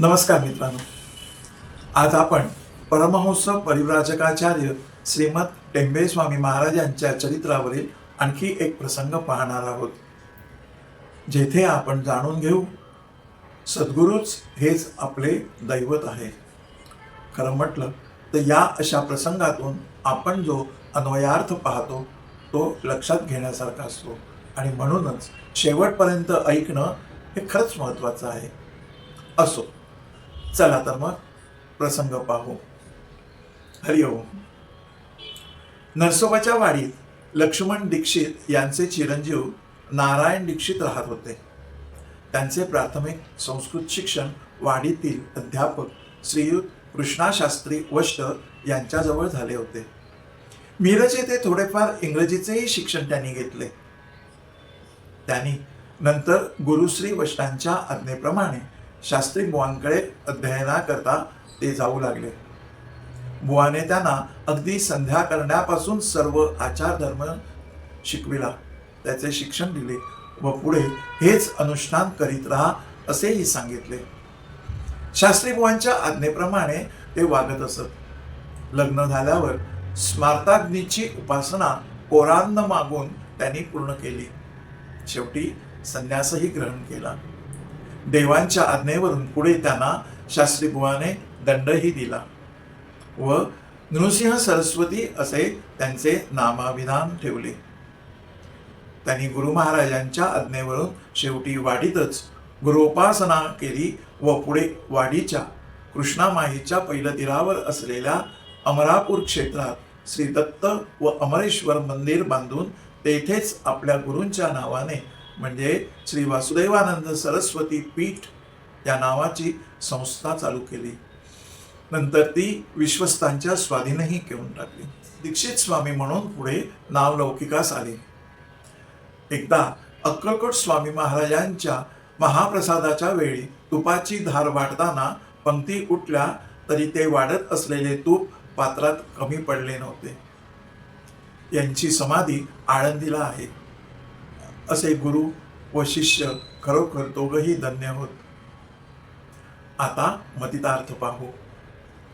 नमस्कार मित्रांनो. आज आपण परमहंस परिव्राजकाचार्य श्रीमद टेंबे स्वामी महाराज यांच्या चरित्रावरील आणखी एक प्रसंग पाहणार आहोत. जेथे आपण जाणून घेऊ सद्गुरूच हेच आपले दैवत आहे. खरं म्हटलं तर या अशा प्रसंगातून आपण जो अन्वयार्थ पाहतो तो लक्षात घेण्यासारखा असतो. आणि म्हणूनच शेवटपर्यंत ऐकणं हे खरंच महत्त्वाचं आहे. असो. चला तर मग प्रसंग पाहू. हरिओम नरसोबाच्या वाडीत लक्ष्मण दीक्षित यांचे चिरंजीव नारायण दीक्षित राहत होते. त्यांचे प्राथमिक संस्कृत शिक्षण वाडीतील अध्यापक श्रीयुत कृष्णाशास्त्री वष्ट यांच्याजवळ झाले होते. मिरज येथे थोडेफार इंग्रजीचेही शिक्षण त्यांनी घेतले. त्यांनी नंतर गुरुश्री वष्टांच्या आज्ञेप्रमाणे शास्त्री बुवांकडे अध्ययनाकरता ते जाऊ लागले. बुवाने त्यांना अगदी संध्या करण्यापासून सर्व आचारधर्म शिकविला. त्याचे शिक्षण दिले व पुढे हेच अनुष्ठान करीत राहा असेही सांगितले. शास्त्री बुवांच्या आज्ञेप्रमाणे ते वागत असत. लग्न झाल्यावर स्मार्ताग्नीची उपासना कोरांद मागून त्यांनी पूर्ण केली. शेवटी संन्यासही ग्रहण केला. देवांच्या आज्ञेवरून पुढे त्यांना शास्त्री बुवाने दंडही दिला. व नृसिंह सरस्वती असे त्यांचे नामाविधान ठेवले. त्यांनी गुरु महाराजांच्या आज्ञेवरून शेवटी वाडीतच गुरुपासना केली व पुढे वाडीच्या पहिल्या पैलतीरावर असलेल्या अमरापूर क्षेत्रात श्री दत्त व अमरेश्वर मंदिर बांधून तेथेच आपल्या गुरूंच्या नावाने म्हणजे श्री वासुदेवानंद सरस्वती पीठ या नावाची संस्था चालू केली. नंतर ती विश्वस्तांच्या स्वाधीनही घेऊन टाकली. दीक्षित स्वामी म्हणून पुढे नाव लौकिकास आले. एकदा अक्कलकोट स्वामी महाराजांच्या महाप्रसादाच्या वेळी तुपाची धार वाढताना पंक्ती उठल्या तरी ते वाढत असलेले तूप पात्रात कमी पडले नव्हते. यांची समाधी आळंदीला आहे. असे गुरु व शिष्य खरोखर दोघही धन्य होत. आता मतितार्थ पाहू.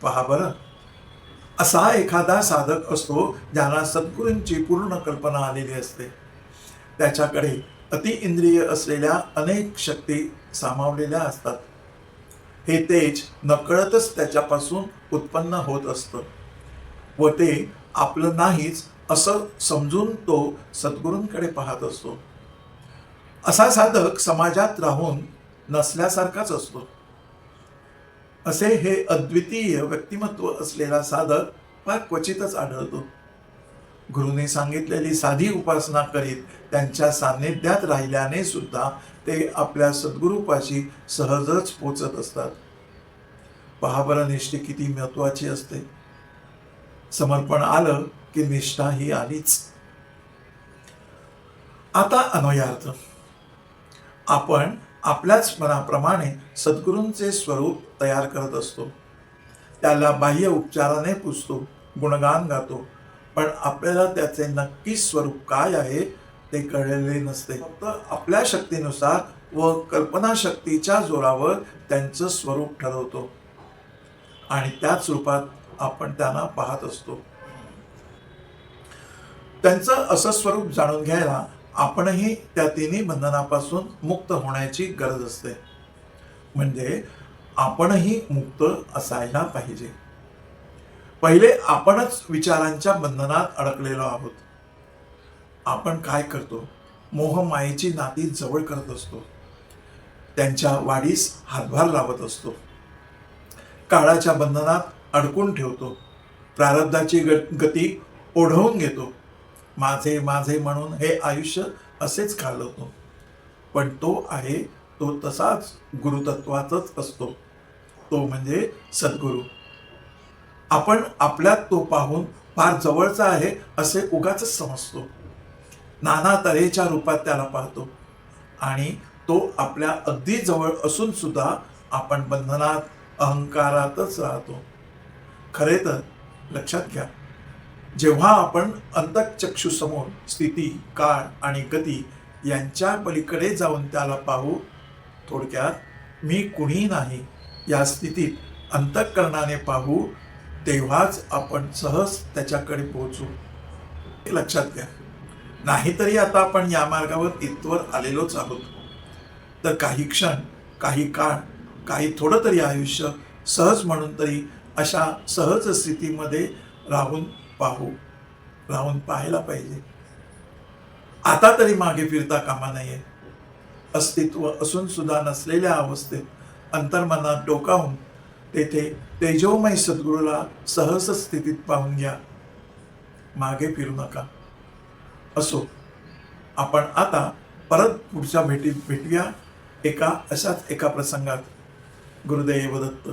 पहा बरं. असा एखादा साधक असतो ज्याला सद्गुरूंची पूर्ण कल्पना आलेली असते. त्याच्याकडे अति इंद्रिय असलेल्या अनेक शक्ती सामावलेल्या असतात. हे तेज नकळतच त्याच्यापासून उत्पन्न होत असतं. व ते आपलं नाहीच असं समजून तो सद्गुरूंकडे पाहत असतो. असा साधक समाजात राहून नसल्यासारखाच असतो. असे हे अद्वितीय व्यक्तिमत्व असलेला साधक फार क्वचितच आढळतो. गुरुने सांगितलेली साधी उपासना करीत त्यांच्या सान्निध्यात राहिल्याने सुद्धा ते आपल्या सद्गुरूपाशी सहजच पोचत असतात. पहाबरं निष्ठे किती महत्वाची असते. समर्पण आलं की निष्ठा ही आलीच. आता अन्वयार्थ आपण आपल्याच मनाप्रमाणे सद्गुरूंचे स्वरूप तयार करत असतो. त्याला बाह्य उपचाराने पुसतो गुणगान गातो पण आपल्याला त्याचे नक्की स्वरूप काय आहे ते कळलेले नसते. फक्त आपल्या शक्तीनुसार व कल्पनाशक्तीच्या जोरावर त्यांचं स्वरूप ठरवतो. आणि त्याच रूपात आपण त्यांना पाहत असतो. त्यांचं असं स्वरूप जाणून घ्यायला आपणही त्या तिन्ही बंधनापासून मुक्त होण्याची गरज असते. म्हणजे आपणही मुक्त असायला पाहिजे. पहिले आपणच विचारांच्या बंधनात अडकलेलो आहोत. आपण काय करतो? मोहमायेची नाती जवळ करत असतो. त्यांच्या वाढीस हातभार लावत असतो. काळाच्या बंधनात अडकून ठेवतो. प्रारब्धाची ग- गती ओढवून घेतो. माझे माझे म्हणून हे आयुष्य असेच घालवतो पण तो आहे तो तसाच गुरुतत्वाचाच असतो. तो म्हणजे सद्गुरू. आपण आपल्यात तो पाहून फार जवळचा आहे असे उगाच समजतो. नाना तऱ्हेच्या रूपात त्याला पाहतो. आणि तो आपल्या अगदी जवळ असून सुद्धा आपण बंधनात अहंकारातच राहतो. खरे तर लक्षात घ्या जेव्हा आपण अंतचक्षुसमोर स्थिती काळ आणि गती यांच्या पलीकडे जाऊन त्याला पाहू थोडक्यात मी कुणी नाही या स्थितीत अंतःकरणाने पाहू तेव्हाच आपण सहज त्याच्याकडे पोहोचू. हे लक्षात घ्या. नाहीतरी आता आपण या मार्गावर इथवर आलेलोच आहोत. तर काही क्षण काही काळ काही थोडं तरी आयुष्य सहज म्हणून तरी अशा सहज स्थितीमध्ये राहून पाहू. राहून पाहायला पाहिजे. आता तरी मागे फिरता कामा नये. अस्तित्व असून सुद्धा नसलेल्या अवस्थेत अंतर्मनात डोकावून तेथे तेजोमय सद्गुरूला सहज स्थितीत पाहून घ्या. मागे फिरू नका. असो आपण आता परत पुढच्या भेटीत भेटूया एका अशाच एका प्रसंगात. गुरुदेव दत्त.